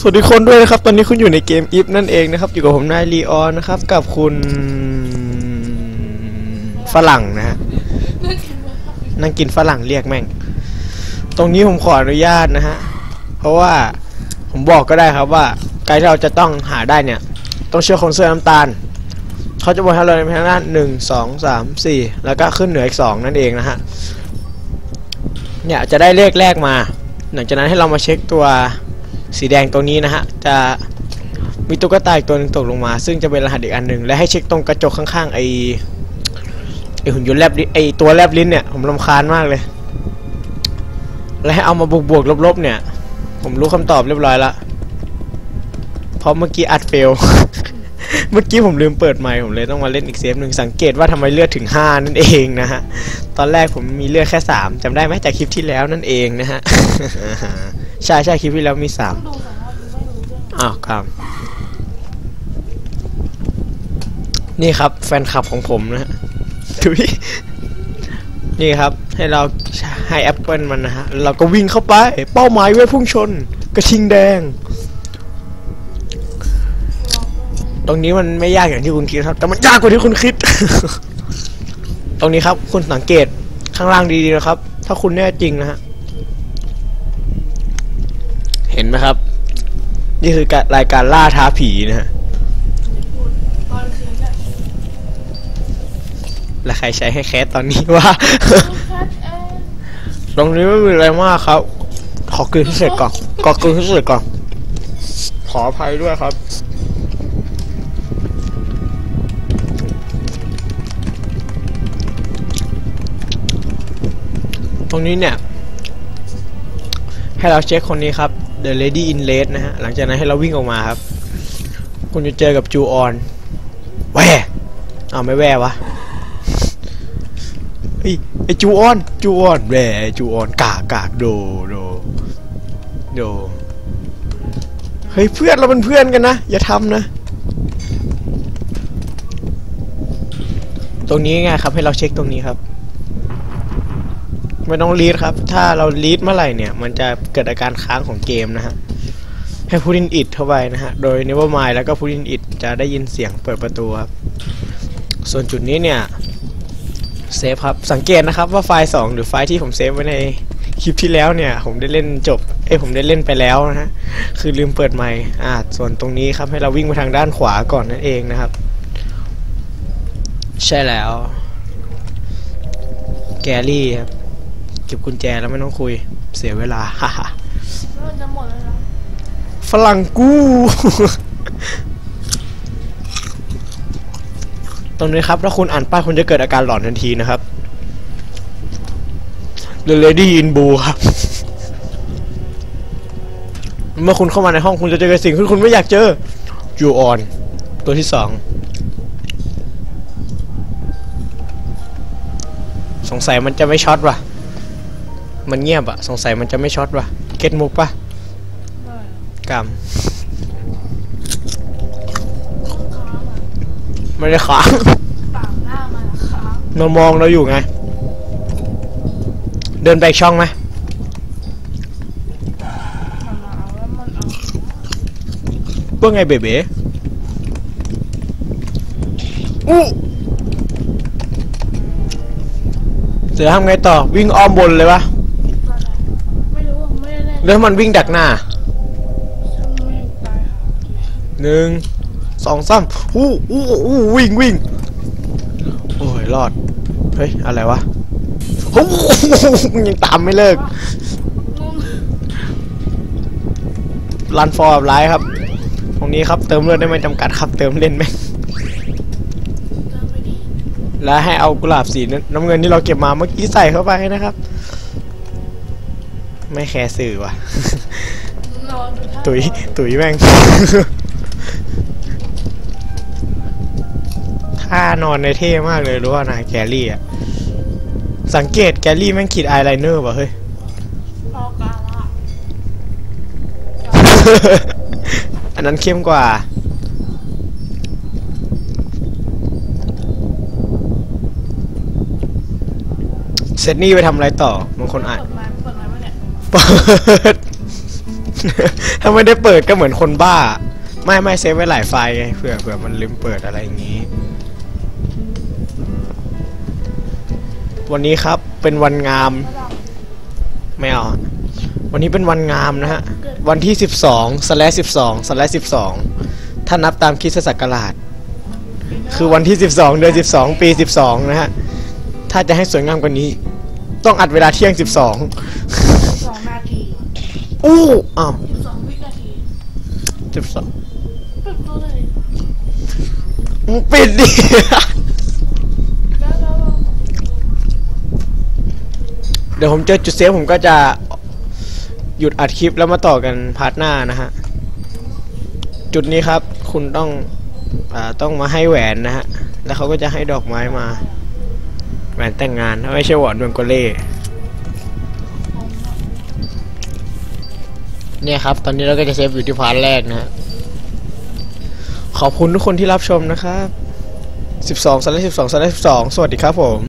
สวัสดีคนด้วยนะครับ ตอนนี้คุณอยู่ในเกมอิฟนั่นเองนะครับ อยู่กับผมนายลีออนนะครับ กับคุณฝรั่งนะฮะนั่งกินฝรั่งเรียกแม่ง ตรงนี้ผมขออนุญาตนะฮะ เพราะว่าผมบอกก็ได้ครับว่าไกด์ที่เราจะต้องหาได้เนี่ย ต้องเชื่อคนเสื้อน้ำตาล เขาจะบอกให้เราในทางด้านหนึ่งสองสามสี่แล้วก็ขึ้นเหนืออีกสองนั่นเองนะฮะ เนี่ยจะได้เลขแรกมา หลังจากนั้นให้เรามาเช็คตัว สีแดงตัวนี้นะฮะจะมีตุ๊กตาอีกตัวนึงตกลงมา ซึ่งจะเป็นรหัสอีกอันหนึ่งและให้เช็คตรงกระจกข้างๆไอไอหุ่นยนต์แลบลิ้นไอตัวแลบลิ้นเนี่ยผมรำคาญมากเลย และให้เอามาบวกบวกๆลบๆเนี่ย ผมรู้คำตอบเรียบร้อยละเพราะเมื่อกี้อัดเฟลเมื่อกี้ผมลืมเปิดไมค์ผมเลยต้องมาเล่นอีกเซฟหนึ่งสังเกตว่าทำไมเลือดถึง 5 นั่นเองนะฮะ ตอนแรกผมมีเลือดแค่ 3จำได้ไหมจากคลิปที่แล้วนั่นเองนะฮะ ใช่ใช่คลิปที่แล้วมีสองรอบไม่รู้เรื่องอ้าวครับ นี่ครับแฟนคลับของผมนะฮะทุยนี่ครับ ให้เราให้แอปเปิลมันนะฮะ เราก็วิ่งเข้าไป เป้าหมายไว้พุ่งชน กระทิงแดง ตรงนี้มันไม่ยากอย่างที่คุณคิดครับ แต่มันยากกว่าที่คุณคิด ตรงนี้ครับ คุณสังเกตข้างล่างดีๆนะครับ ถ้าคุณแน่จริงนะฮะ เห็นไหมครับ นี่คือการรายการล่าท้าผีนะฮะตอนคืนเนี่ยและใครใช้ให้แคสตอนนี้วะแคทเองตรงนี้ไม่มีอะไรมากครับ ขอกลืนให้เสร็จก่อนขอกลืนให้เสร็จก่อนขออภัยด้วยครับตรงนี้เนี่ย ให้เราเช็คคนนี้ครับ The Lady in Red นะฮะ หลังจากนั้นให้เราวิ่งออกมาครับ คุณจะเจอกับจูออนแหวอ้าไม่แหววะเฮ้ยไอจูออน จูออนแหวจูออนกากกากโดโดโดเฮ้ยเพื่อนเราเป็นเพื่อนกันนะ อย่าทำนะ ตรงนี้ไงครับให้เราเช็คตรงนี้ครับ ไม่ต้องรีดครับ ถ้าเรารีดเมื่อไหร่เนี่ย มันจะเกิดอาการค้างของเกมนะฮะ ให้พูดินอิดเข้าไปนะฮะ โดย Nevermind แล้วก็พูดินอิดจะได้ยินเสียงเปิดประตูครับ ส่วนจุดนี้เนี่ยเซฟครับ สังเกตนะครับว่าไฟล์ 2 หรือไฟล์ที่ผมเซฟไว้ในคลิปที่แล้วเนี่ย ผมได้เล่นจบ เอ้ยผมได้เล่นไปแล้วนะฮะ คือลืมเปิดไมค์อ่า ส่วนตรงนี้ครับให้เราวิ่งไปทางด้านขวาก่อนนั่นเองนะครับ ใช่แล้ว แกรี่ครับ เก็บกุญแจแล้วไม่ต้องคุย เสียเวลาฮ่าฮ่าแล้วมันจะหมดแล้วนะฝรั่งกู้ ตรงนี้ครับ ถ้าคุณอ่านป้ายคุณจะเกิดอาการหลอนทันทีนะครับ The Lady in Blue ครับ เมื่อคุณเข้ามาในห้องคุณจะเจอกับสิ่งที่คุณไม่อยากเจอ You on ตัวที่สอง สงสัยมันจะไม่ช็อตว่ะ มันเงียบอะสงสัยมันจะไม่ช็อตว่ะเก็ตมุกปะได้กรรมค้างอะไม่ได้ค้างปากหน้ามันอะค้างมันมองเราอยู่ไง เดินไปอีกช่องไหมมันหนาวแล้วมันเอาเพื่อไงเบเบอู้เสือทำไงต่อวิ่งอ้อมบนเลยวะก็ได้ไม่รู้ แล้วมันวิ่งดักหน้าหนึ่งสองสามอู้อู้อู้วิ่งวิ่งโอ้ยรอด เฮ้ย อะไรวะโอ้ยังตามไม่เลิกรันฟอร์ไลท์ครับ ตรงนี้ครับเติมเลือดได้ไม่จำกัดครับเติมเล่นไหมและให้เอากุหลาบสีน้ำเงินที่เราเก็บมาเมื่อกี้ใส่เข้าไปนะครับ ไม่แคร์สื่อว่ะนอนอยู่ท่าตุ๋ยตุ๋ยแม่ง ท่านอนในเท่มากเลยรู้ว่านะแกรี่อะ สังเกตแกรี่แม่งขีดอายไลเนอร์ป่ะเฮ้ย พอกาละอันนั้นเข้มกว่า เซตนี่ไปทำอะไรต่อบางคนอ่านเปิดไม้ เปิด ถ้าไม่ได้เปิดก็เหมือนคนบ้า ไม่ไม่เซฟไว้หลายไฟล์ไงเผื่อเผื่อมันลืมเปิดอะไรอย่างนี้ วันนี้ครับเป็นวันงาม ไม่เอา วันนี้เป็นวันงามนะฮะ วันที่ 12สแลสิบสองสแลสิบสองถ้านับตามคริสตศักราช คือวันที่ 12 เดือน 12 ปี 12 นะฮะ ถ้าจะให้สวยงามกว่านี้ ต้องอัดเวลาเที่ยง 12สอง อู้อ้าวสิบสองวินาที12ปิดตัวเลยมึงปิดดิ แล้วแล้วแล้วเดี๋ยวผมเจอจุดเซฟผมก็จะหยุดอัดคลิปแล้วมาต่อกันพาร์ทหน้านะฮะ จุดนี้ครับคุณต้องอาต้องมาให้แหวนนะฮะ แล้วเขาก็จะให้ดอกไม้มา แหวนแต่งงานถ้าไม่ใช่หวานเมืองโกเล่ เนี่ยครับ ตอนนี้เราก็จะเซฟอยู่ที่พาร์ทแรกนะฮะขอบคุณทุกคนที่รับชมนะครับ 12สไลด์12สไลด์12 สวัสดีครับผม